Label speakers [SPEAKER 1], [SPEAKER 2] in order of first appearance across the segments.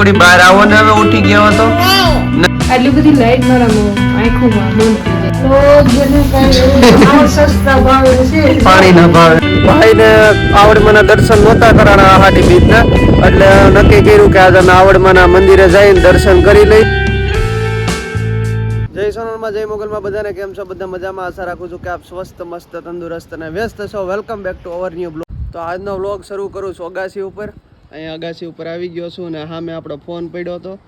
[SPEAKER 1] દીકરી બહાર આવો ને હવે ઉઠી ગયો હતો.
[SPEAKER 2] આટલી બધી લાઈટ આંખોમાં સસ્તા ભાવે છે.
[SPEAKER 1] પાણી ના ભાવે. ભાઈને આવડમાના દર્શન નહોતા કરાણા બીજના. એટલે નક્કી કર્યું કે આજે આવડમાના મંદિરે જઈને દર્શન કરી લઈ. જય સોનલમાં જય મોગલમાં બધાને કેમ છો? બધા મજામાં? આશા રાખું છું કે આપ સ્વસ્થ મસ્ત તંદુરસ્ત અને વ્યસ્ત છો. Welcome back to our new blog તો આજનો બ્લોગ શરૂ કરું છું અગાસી ઉપર. અહીંયા અગાસી ઉપર આવી ગયો છું અને સામે આપણો ફોન પડ્યો હતો.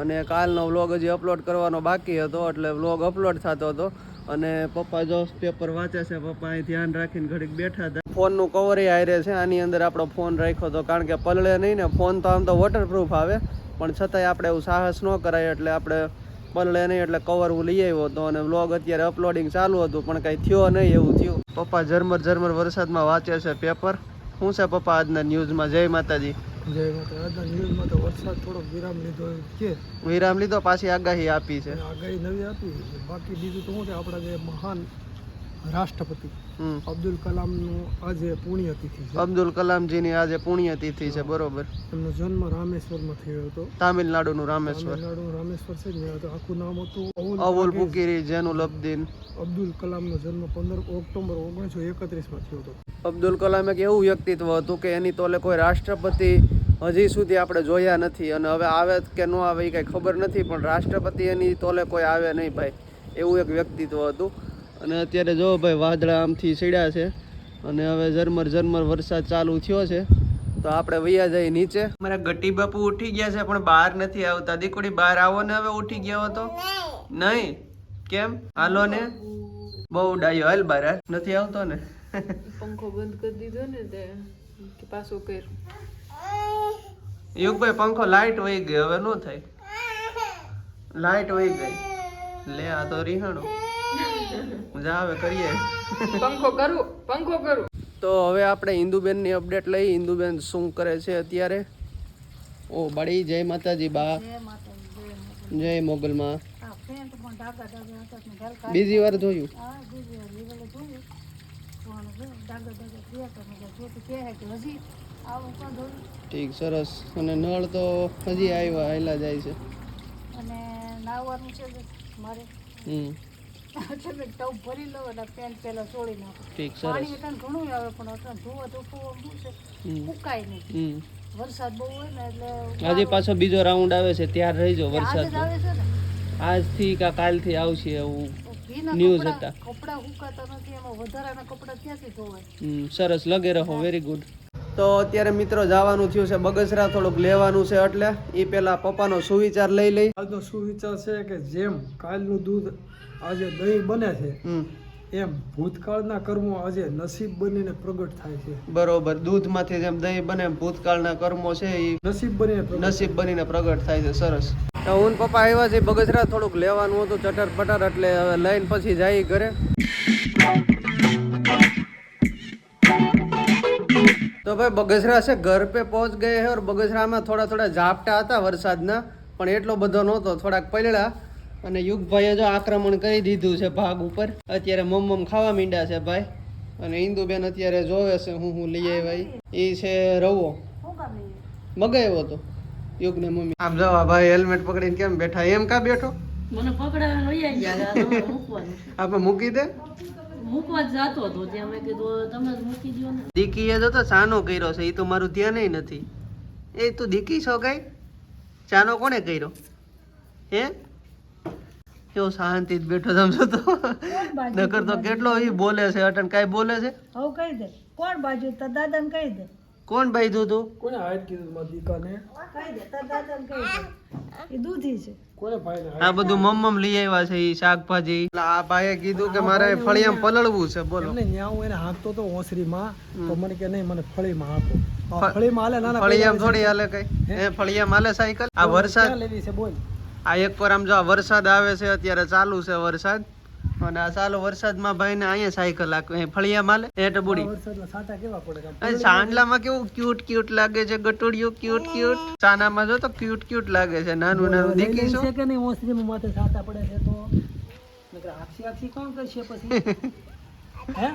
[SPEAKER 1] અને કાલનો વ્લોગ હજી અપલોડ કરવાનો બાકી હતો, એટલે વ્લોગ અપલોડ થતો હતો. અને પપ્પા જો પેપર વાંચે છે, પપ્પા અહીં ધ્યાન રાખીને ઘડીક બેઠા હતા. ફોનનું કવર આયરે છે, આની અંદર આપણો ફોન રાખ્યો હતો કારણ કે પલળે નહીં ને, ફોન તો આમ તો વોટરપ્રૂફ આવે, પણ છતાંય આપણે એવું સાહસ ન કરાય, એટલે આપણે પલળે નહીં, એટલે કવર હું લઈ આવ્યો હતો અને વ્લોગ અત્યારે અપલોડિંગ ચાલુ હતું, પણ કાંઈ થયો નહીં એવું થયું. પપ્પા ઝરમર ઝરમર વરસાદમાં વાંચે છે પેપર શું છે પપ્પા આજના ન્યૂઝમાં? જય માતાજી.
[SPEAKER 3] જય માતા આજના ન્યૂઝમાં તો વરસાદ થોડો વિરામ લીધો છે
[SPEAKER 1] વિરામ લીધો પાછી આગાહી આપી છે.
[SPEAKER 3] આગાહી નવી આપી બાકી બીજું તો શું છે? આપણા જે મહાન રાષ્ટ્રપતિ અબ્દુલ કલામનું આજે પુણ્યતિથિ છે.
[SPEAKER 1] અબ્દુલ કલામજીની આજે પુણ્યતિથિ છે બરોબર.
[SPEAKER 3] એમનો જન્મ રામેશ્વરમાં થયો હતો.
[SPEAKER 1] તામિલનાડુનું રામેશ્વર.
[SPEAKER 3] તામિલનાડુ રામેશ્વર છે ને આખું નામ હતું અવુલ
[SPEAKER 1] પુકીરી. જેનું અબ્દીન
[SPEAKER 3] અબ્દુલ કલામનો જન્મ પંદર ઓક્ટોબર ઓગણીસો એકત્રીસમાં થયો હતો.
[SPEAKER 1] અબ્દુલ કલામ એક એવું વ્યક્તિત્વ હતું કે એની તોલે કોઈ રાષ્ટ્રપતિ હજી સુધી આપણે જોયા નથી અને હવે આવે કે ન આવે એ કાંઈ ખબર નથી પણ રાષ્ટ્રપતિ એની તોલે કોઈ આવે નહીં ભાઈ. એવું એક વ્યક્તિત્વ હતું. અને અત્યારે જો ભાઈ વાદળા આમથી સીડ્યા છે અને હવે ઝરમર ઝરમર વરસાદ ચાલુ થયો છે તો આપણે વૈયા જઈએ નીચે. મારા ગટી બાપુ ઉઠી ગયા છે પણ બહાર નથી આવતા. દીકડી બહાર આવો ને હવે ઉઠી ગયો હતો. નહીં. કેમ? હાલો ને. બહુ ડાયો હાલ બહાર. નથી આવતો ને?
[SPEAKER 2] પંખો બંધ કરી દીધો ને તે કે પાછો કર.
[SPEAKER 1] યુગભાઈ પંખો લાઈટ વહી ગઈ. હવે નો થાય. લાઈટ વહી ગઈ. લે આ તો રીહાણો. જા આવે કરીએ.
[SPEAKER 2] પંખો કરું પંખો કરું.
[SPEAKER 1] તો હવે આપણે ઇન્દુબેનની અપડેટ લઈ. ઇન્દુબેન શું કરે છે અત્યારે? ઓ બળી. જય માતાજી બા. જય મોગલમાં. બીજી વાર જોયું? ઠીક સરસ. અને નળ તો હજી આવ્યા આયલા જાય છે.
[SPEAKER 4] અને નાહવાનું છે મારે.
[SPEAKER 1] હમ.
[SPEAKER 4] છે ટબ ભરી લો અને પેન્ટ પહેલા છોડી નાખો.
[SPEAKER 1] ઠીક
[SPEAKER 4] પાણી
[SPEAKER 1] સરસ
[SPEAKER 4] ઘણું આવે પણ અટાણ ધોવા તો શું છે? ફૂકાય નહીં. વરસાદ બહુ હોય ને એટલે
[SPEAKER 1] આજે પાછો બીજો રાઉન્ડ આવે છે ત્યાર રહીજો વરસાદ
[SPEAKER 4] આજથી
[SPEAKER 1] આજથી કા કાલથી આવશે એવું
[SPEAKER 4] ન્યૂઝ
[SPEAKER 1] હતા.
[SPEAKER 4] કપડા સુકાતા નથી એમાં વધારાના કપડા ક્યાંથી ધોવાય?
[SPEAKER 1] સરસ લગે રહો વેરી ગુડ તો અત્યારે મિત્રો જવાનું થયું છે બગસરા થોડુંક લેવાનું છે એટલે એ પેલા પપ્પાનો સુવિચાર લઈ લઈ.
[SPEAKER 3] આજનો સુવિચાર છે કે જેમ કાલનું દૂધ આજે દહીં બને છે એમ ભૂતકાળના કર્મો આજે નસીબ બનીને પ્રગટ થાય છે.
[SPEAKER 1] બરોબર દૂધમાંથી જેમ દહીં બને ભૂતકાળના કર્મો છે એ
[SPEAKER 3] નસીબ બનીને
[SPEAKER 1] નસીબ બનીને પ્રગટ થાય છે સરસ. તો હું પપ્પા આવ્યા છે બગસરા થોડુંક લેવાનું હતું ચટર પટર એટલે હવે લઈને પછી જાય ઘરે. તો ભાઈ બગસરા છે ઘર પે પહોંચ ગયે હે ઓર બગસરામાં થોડા થોડા ઝાપટા હતા વરસાદના પણ એટલો બધો નહોતો થોડાક પડ્યા અને યુગભાઈએ જો આક્રમણ કરી દીધું છે ભાગ ઉપર. અત્યારે મમમ ખાવા મીંડ્યા છે ભાઈ. અને ઇન્દુબેન અત્યારે જોવે છે હું હું લઈ ભાઈ એ છે રવો. મગાવ્યો હતો યુગ ને મમ્મી. આમ જવા ભાઈ હેલ્મેટ પકડીને કેમ બેઠા? એમ કા બેઠો?
[SPEAKER 5] મને પકડાવે
[SPEAKER 1] આપણે મૂકી દે.
[SPEAKER 5] મૂકવા જ હતો ત્યાં મેં કીધું તમે જ મૂકી દો ને.
[SPEAKER 1] દીકીએ તો તો કર્યો છે એ તો મારું ધ્યાન નથી. એ તું દીકી છો કઈ? ચાનો કોને કર્યો? હે? કેવો શાંતિ બેઠો સમજો તો નકર તો કેટલો એ બોલે છે અટન કાઈ બોલે છે?
[SPEAKER 4] હવે કહી દે કોણ બાજુ? તો દાદાને કહી દે.
[SPEAKER 1] કોણ ભાઈ દૂધું?
[SPEAKER 3] કોને હાથ કીધું મારા દીકાને?
[SPEAKER 4] કહી દે તાર દાદાને કહી દે એ દૂધી છે.
[SPEAKER 1] આ બધું મમ્મમ લઈ આવ્યા છે ઈ શાકભાજી. આ ભાઈએ કીધું કે મારે ફળિયામ પલળવું છે બોલો.
[SPEAKER 3] ન્યા હું એને હાંકતો તો ઓસરીમાં તો મને કે નહીં મને ફળીમાં આપો ફળીમાં હાલે નાના
[SPEAKER 1] ફળિયામ થોડી હાલે કઈ. એ ફળિયામ હાલે સાયકલ? આ વરસાદ
[SPEAKER 3] લેવી છે બોલ.
[SPEAKER 1] આ એક પર આમ જો આ વરસાદ આવે છે અત્યારે ચાલુ છે વરસાદ. અને આ સાલો વરસાદમાં ભાઈને અહીંયા સાયકલ આખે ફળિયા માલે. એ તો બુડી. સાંડલામાં કેવું ક્યુટ ક્યુટ લાગે છે ગટોડિયું ક્યુટ ક્યુટ ચાનામાં જો તો ક્યુટ ક્યુટ લાગે છે નાનું નાનું.
[SPEAKER 3] છે કે નહીં? ઓસરીમાં માથે છાંટા પડે છે તો? નકર આખી આખી કોણ કરશે પછી? હે?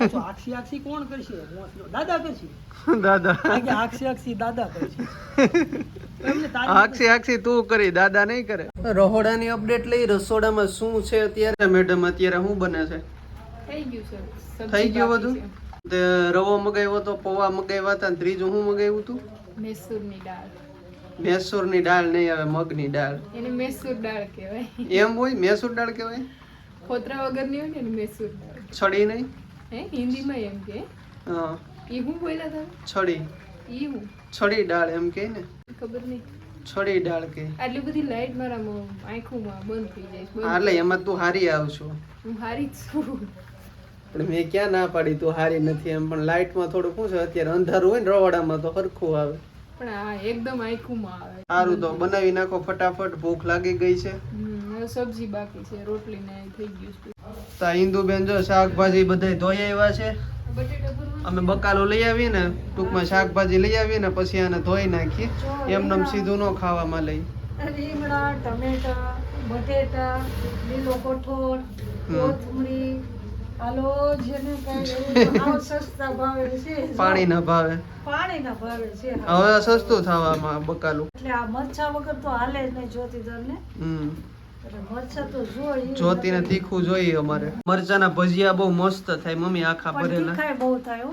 [SPEAKER 3] આખસી આખસી કોણ કરશે? દાદા કરશે.
[SPEAKER 1] દાદા.
[SPEAKER 3] આખસી આખસી દાદા કરશે.
[SPEAKER 1] આખસી આખસી તું કરી દાદા નહીં કરે. રહોડાની અપડેટ લઈ રસોડામાં શું છે અત્યારે? મેડમ અત્યારે શું બને છે?
[SPEAKER 2] થઈ ગયું છે
[SPEAKER 1] થઈ ગયું બધું? તે રવો મગાવ્યો તો પૌવા મગાવ્યા હતા ત્રીજું શું મગાવ્યું હતું
[SPEAKER 2] છે. મૈસૂરની દાળ.
[SPEAKER 1] મેસૂરની દાળ નહીં આવે મગની દાળ.
[SPEAKER 2] એને મૈસૂર દાળ કહેવાય.
[SPEAKER 1] એમ હોય? મેસૂર દાળ કહેવાય?
[SPEAKER 2] વગર વગરની હોય ને એને મૈસૂર દાળ.
[SPEAKER 1] છડી નહીં?
[SPEAKER 2] હે હિન્દીમાં એમ કે.
[SPEAKER 1] હા.
[SPEAKER 2] ઈ હું બોલ્યા
[SPEAKER 1] છડી.
[SPEAKER 2] ઈ હું.
[SPEAKER 1] છડી દાળ એમ કે ને?
[SPEAKER 2] ખબર નહીં.
[SPEAKER 1] છોડી ડાળ કે.
[SPEAKER 2] આટલી બધી લાઈટ મારા આંખોમાં બંધ થઈ જાય છે.
[SPEAKER 1] એટલે એમાં તું હારી આવશું
[SPEAKER 2] હું હારી જ છું.
[SPEAKER 1] પણ મેં ક્યાં ના પાડી તું હારી નથી એમ પણ લાઈટમાં થોડું શું છે અત્યારે અંધારું હોય ને રવાડામાં તો સરખું આવે.
[SPEAKER 2] પણ આ એકદમ આંખોમાં આવે.
[SPEAKER 1] સારું તો બનાવી નાખો ફટાફટ ભૂખ લાગી ગઈ છે.
[SPEAKER 2] સબ્જી બાકી છે રોટલી ને થઈ ગયું છે.
[SPEAKER 1] તો ઇન્દુબેન જો શાકભાજી બધાય ધોઈ આવ્યા છે.
[SPEAKER 2] બટેટા
[SPEAKER 1] અમે બકાલો લઈ આવીએ ને ટૂંકમાં શાકભાજી લઈ આવીએ ને પછી આને ધોઈ નાખીએ એમને સીધું ન ખાવામાં લઈ.
[SPEAKER 4] રીંગણા ટમેટા બટેટા લીલો કઠોળ કોથમરી હાલો જેને સસ્તા ભાવે છે
[SPEAKER 1] પાણી ના ભાવે.
[SPEAKER 4] પાણીના ભાવે છે
[SPEAKER 1] હવે સસ્તું થવામાં બકાલું.
[SPEAKER 4] એટલે આ મરચા વગર તો હાલે જ નહીં જ્યોતિધરને.
[SPEAKER 1] હમ.
[SPEAKER 4] એટલે મરચા તો
[SPEAKER 1] ને તીખું જોઈએ અમારે. મરચાના ભજીયા બહુ મસ્ત થાય મમ્મી આખા ભરેલા.
[SPEAKER 4] બહુ થાય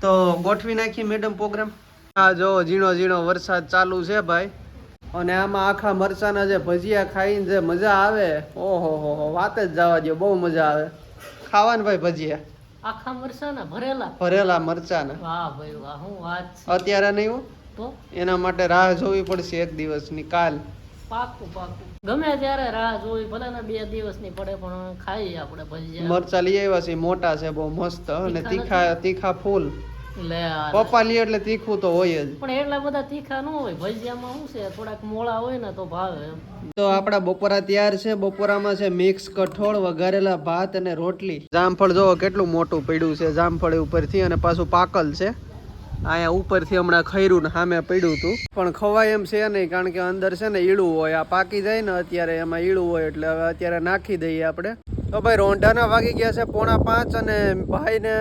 [SPEAKER 1] તો ગોઠવી નાખીએ મેડમ પ્રોગ્રામ. આ જો ઝીણો ઝીણો વરસાદ ચાલુ છે ભાઈ. અને આમાં આખા મરચાના જે ભજીયા ખાઈને જે મજા આવે ઓહો હો હો વાત જ જવા દો બહુ મજા આવે. ખાવાનું ભાઈ ભજીયા?
[SPEAKER 5] આખા મરચાના ભરેલા?
[SPEAKER 1] ભરેલા મરચાના.
[SPEAKER 5] વાહ ભાઈ વાહ હું વાત
[SPEAKER 1] અત્યારે નહીં હો?
[SPEAKER 5] તો?
[SPEAKER 1] એના માટે રાહ જોવી પડશે એક દિવસની કાલ.
[SPEAKER 5] પાકું પાકું ગમે ત્યારે રાહ જોવી ભલે ને બે દિવસની પડે પણ ખાઈ આપણે ભજીયા.
[SPEAKER 1] મરચા લઈ આવ્યા છે મોટા છે બહુ મસ્ત અને તીખા તીખા ફૂલ.
[SPEAKER 5] લે
[SPEAKER 1] પપ્પા લે એટલે તીખું તો હોય જ.
[SPEAKER 5] પણ એટલા બધા તીખા ન હોય. ભજીયામાં શું છે? થોડાક મોળા હોય ને તો ભાવે એમ.
[SPEAKER 1] તો આપણા બપોરા તૈયાર છે. બપોરામાં છે મિક્સ કઠોળ વઘારેલા ભાત અને રોટલી. જામફળ જોવો કેટલું મોટું પડ્યું છે. જામફળ ઉપરથી અને પાછું પાકલ છે. અહીંયા ઉપરથી હમણાં ખૈરું ને સામે પડ્યું હતું પણ ખવાય એમ છે નહીં, કારણ કે અંદર છે ને ઈળું હોય, આ પાકી જાય ને અત્યારે એમાં ઈળું હોય, એટલે હવે અત્યારે નાખી દઈએ આપણે. તો ભાઈ રોંઢાના વાગી ગયા છે પોણા પાંચ અને ભાઈને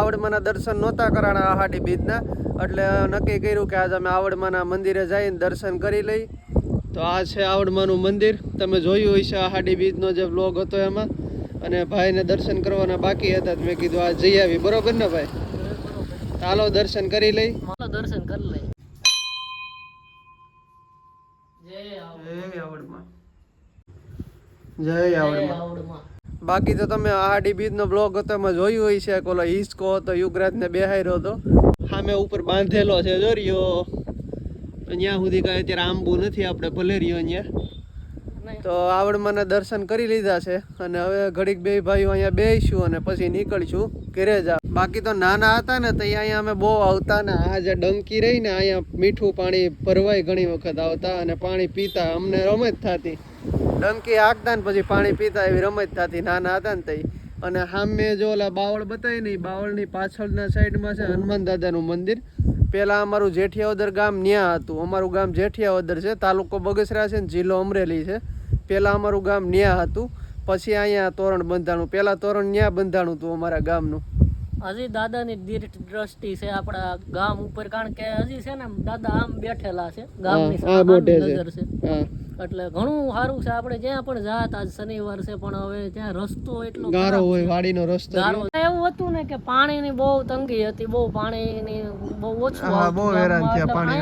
[SPEAKER 1] આવડમાના દર્શન નહોતા કરાણા આહાડી બીજના. એટલે નક્કી કર્યું કે આજે અમે આવડમાના મંદિરે જઈને દર્શન કરી લઈ. તો આ છે આવડમાનું મંદિર. તમે જોયું હશે આહાડી બીજનો જે વ્લોગ હતો એમાં. અને ભાઈને દર્શન કરવાના બાકી હતા મેં કીધું આ જઈ આવી. બરોબર ને ભાઈ? ચાલો દર્શન કરી લઈ.
[SPEAKER 5] ચાલો દર્શન કરી લઈ. જય આવ-
[SPEAKER 1] જય આવડમાં. આવડમાં.
[SPEAKER 5] આવડમાં.
[SPEAKER 1] બાકી તો તમે આહાડી બીજનો બ્લોગ હતો એમાં જોયું હોય છે કોલો હિસકો હતો યુગરાજને બેહાર્યો હતો. સામે ઉપર બાંધેલો છે જો રહ્યો ત્યાં સુધી કાંઈ અત્યારે આંબુ નથી આપણે ભલે રહ્યો અહીંયા. તો આવડમાના દર્શન કરી લીધા છે અને હવે ઘડીક બે ભાઈઓ અહીંયા બેસીશું અને પછી નીકળશું ઘેરે જા બાકી તો નાના હતા ને તો અહીંયા અમે બહુ આવતા ને આ જે ડંકી રહી ને અહીંયા મીઠું પાણી ભરવાય ઘણી વખત આવતા અને પાણી પીતા, અમને રમત થતી. ડંકી હાંકતા ને પછી પાણી પીતા એવી રમત થતી, નાના હતા ને તઈ અને સામે જો ઓલા બાવળ બતાવી ને બાવળની પાછળના સાઈડમાં છે હનુમાન દાદાનું મંદિર. પહેલાં અમારું જેઠિયાવદર ગામ ન્યા હતું, અમારું ગામ જેઠિયાવદર છે, તાલુકો બગસરા છે ને જિલ્લો અમરેલી છે. પહેલાં અમારું ગામ ન્યા હતું, પછી અહીંયા તોરણ બંધાણું પહેલાં તોરણ ન્યા બંધાણું હતું અમારા ગામનું.
[SPEAKER 5] હજી દાદાની દીર્ઘ દ્રષ્ટિ છે આપણા ગામ ઉપર કારણ કે હજી છે ને દાદા આમ બેઠેલા છે ગામની. નજર છે. એટલે ઘણું સારું છે આપણે જ્યાં પણ જાત આજ શનિવાર છે પણ હવે ત્યાં રસ્તો એટલો
[SPEAKER 1] ગારો હોય વાડીનો રસ્તો
[SPEAKER 5] ગારો. એવું હતું ને કે પાણીની બહુ તંગી હતી બહુ પાણીની બહુ ઓછું
[SPEAKER 1] હા, બહુ હેરાન થયા પાણી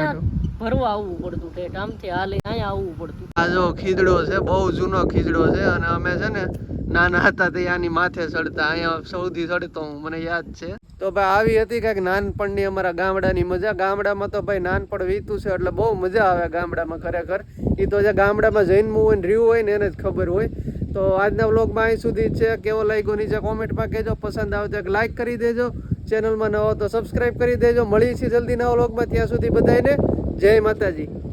[SPEAKER 5] ભરવા આવવું પડતું ઠેઠ આમથી હાલી, અહીંયા આવવું પડતું.
[SPEAKER 1] આ જો ખીજડો છે, બહુ જૂનો ખીજડો છે અને અમે છે ને નાના હતા તે આની માથે ચડતા, અહીંયા સૌથી ચડતો હું, મને યાદ છે. તો ભાઈ આવી હતી કાંઈક નાનપણની અમારા ગામડાની મજા. ગામડામાં તો ભાઈ નાનપણ વીતું છે, એટલે બહુ મજા આવે ગામડામાં ખરેખર. એ તો જે ગામડામાં જન્મવું હોય ને રહ્યું હોય ને એને જ ખબર હોય. તો આજના બ્લોગમાં અહીં સુધી છે. કેવો લાગ્યો નીચે કોમેન્ટમાં કહેજો. પસંદ આવે તો લાઈક કરી દેજો. ચેનલમાં ન તો સબસ્ક્રાઈબ કરી દેજો. મળીએ છીએ જલ્દી નવા બ્લોગમાં ત્યાં સુધી બધાને જય માતાજી.